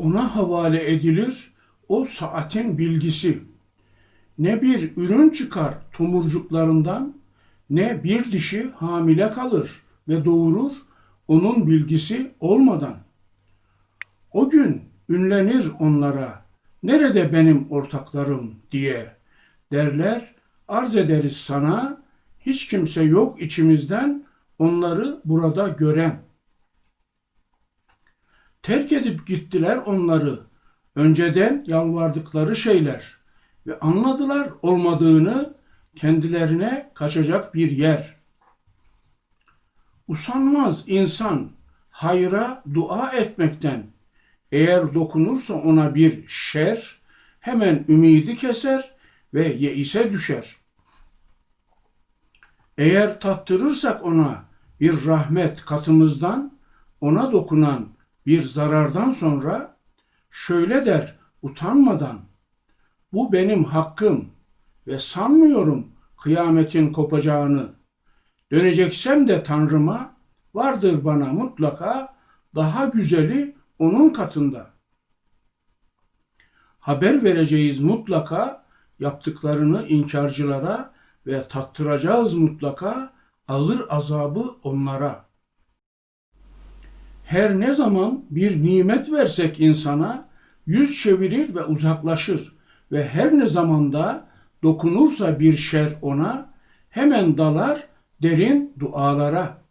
ona havale edilir o saatin bilgisi. Ne bir ürün çıkar tomurcuklarından, ne bir dişi hamile kalır ve doğurur onun bilgisi olmadan. O gün ünlenir onlara, nerede benim ortaklarım diye derler, arz ederiz sana, hiç kimse yok içimizden onları burada gören. Terk edip gittiler onları, önceden yalvardıkları şeyler ve anladılar olmadığını kendilerine kaçacak bir yer. Usanmaz insan hayra dua etmekten. Eğer dokunursa ona bir şer, hemen ümidi keser ve yeise düşer. Eğer tattırırsak ona bir rahmet katımızdan, ona dokunan bir zarardan sonra şöyle der utanmadan, bu benim hakkım ve sanmıyorum kıyametin kopacağını. Döneceksem de Tanrıma vardır bana mutlaka daha güzeli onun katında. Haber vereceğiz mutlaka yaptıklarını inkarcılara ve tattıracağız mutlaka ağır azabı onlara. Her ne zaman bir nimet versek insana yüz çevirir ve uzaklaşır ve her ne zamanda dokunursa bir şer ona hemen dalar derin dualara.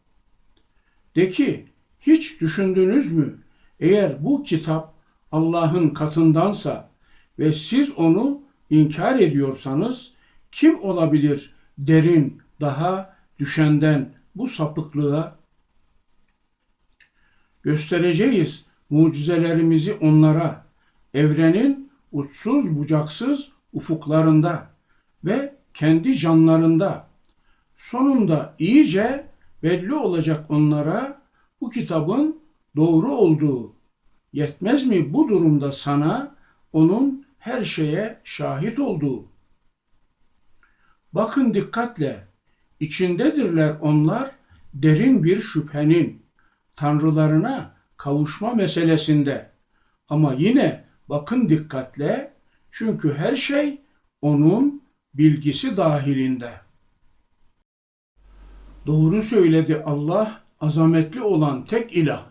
De ki hiç düşündünüz mü eğer bu kitap Allah'ın katındansa ve siz onu inkar ediyorsanız kim olabilir derin daha düşenden bu sapıklığa? Göstereceğiz mucizelerimizi onlara, evrenin uçsuz bucaksız ufuklarında ve kendi canlarında. Sonunda iyice belli olacak onlara bu kitabın doğru olduğu. Yetmez mi bu durumda sana onun her şeye şahit olduğu? Bakın dikkatle, içindedirler onlar derin bir şüphenin, tanrılarına kavuşma meselesinde. Ama yine bakın dikkatle, çünkü her şey onun bilgisi dahilinde. Doğru söyledi Allah, azametli olan tek ilah.